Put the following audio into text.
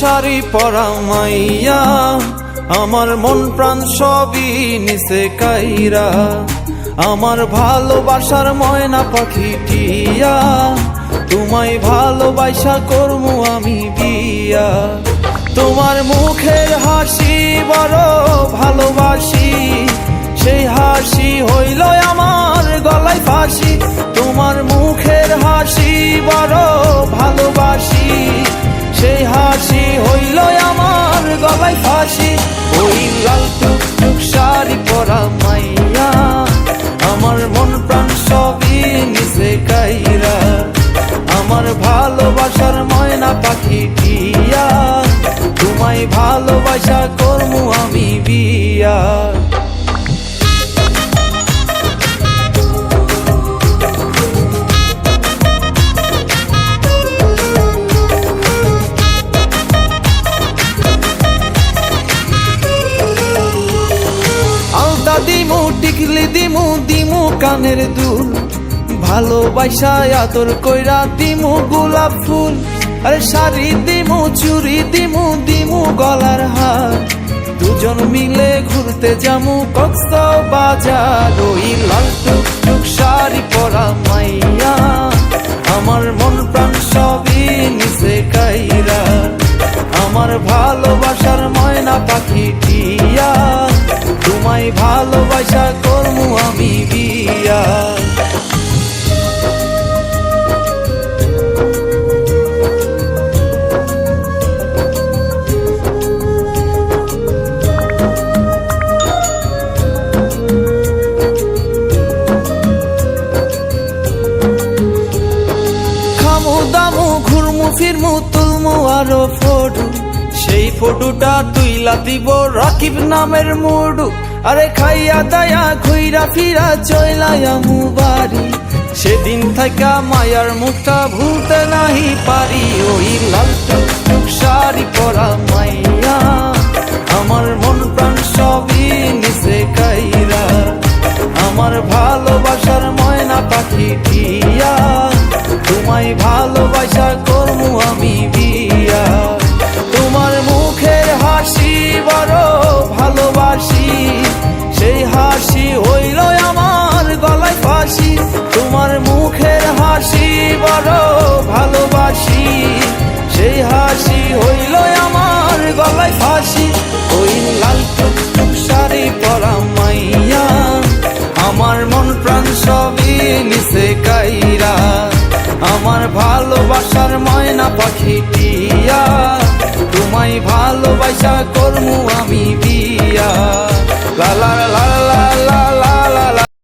শাড়ি পরা মাইয়া, আমার মন প্রাণ সবই নিচে কাইরা। আমার ভালোবাসার ময়না পাখি টিয়া, তোমায় ভালোবাসা করমু আমি বিয়া। তোমার মুখের হাসি বড় ভালোবাসি, সেই হাসি হইল আমার গলায় ফাঁসি। তোমার মুখের হাসি বড় ভালোবাসি। সেই হাসি হইল আমার গলায় ফাঁসি। ওই লাল টুক টুক শাড়ি পরা মাইয়া, আমার মন প্রাণ সবই নিজে কাইরা। আমার ভালোবাসার ময়না পাখি দিয়া তোমায় ভালোবাসা করমু আমি বিয়া দিমু দিমু কানের দুল। ভালোবাসা আদর কইরা দিমু গোলাপ ফুল। আরে শাড়ি দিমু চুরি দিমু দিমু গলার হার। দুজন মিলে ঘুরতে যামু কক্স বাজার ওই লাল টুক টুক শাড়ি পরা মাইয়া বিয়া খামু দামু, ঘুরমু, ফিরমু, তুলমু আরও ফটো সেই ফটোটা তুইলা দিব রাকিব নামের মুডু। আরে খাইয়া দায়া খুইরা ফিরা চইলায়ামু বাড়ি। সেদিন থাকা মায়ার মুখটা ভুলতে নাহি পারি, ওই লাল শাড়ি পরা মাইয়া। আমার মন প্রাণ সবই নিচে কাইরা। আমার ভালোবাসার ময়না পাখি টিয়া। তোমায় ভালোবাসা করমু আমি ভালোবাসি সেই হাসি হইল আমার গলায় ফাঁসি। ওই লাল টুক টুক শাড়ি পরা মাইয়া, আমার মন প্রাণ সবই নিচে কাইরা। আমার ভালোবাসার ময়না পাখি টিয়া, তোমায় ভালোবাসা করমু আমি বিয়া। লা লা লা লা লা লা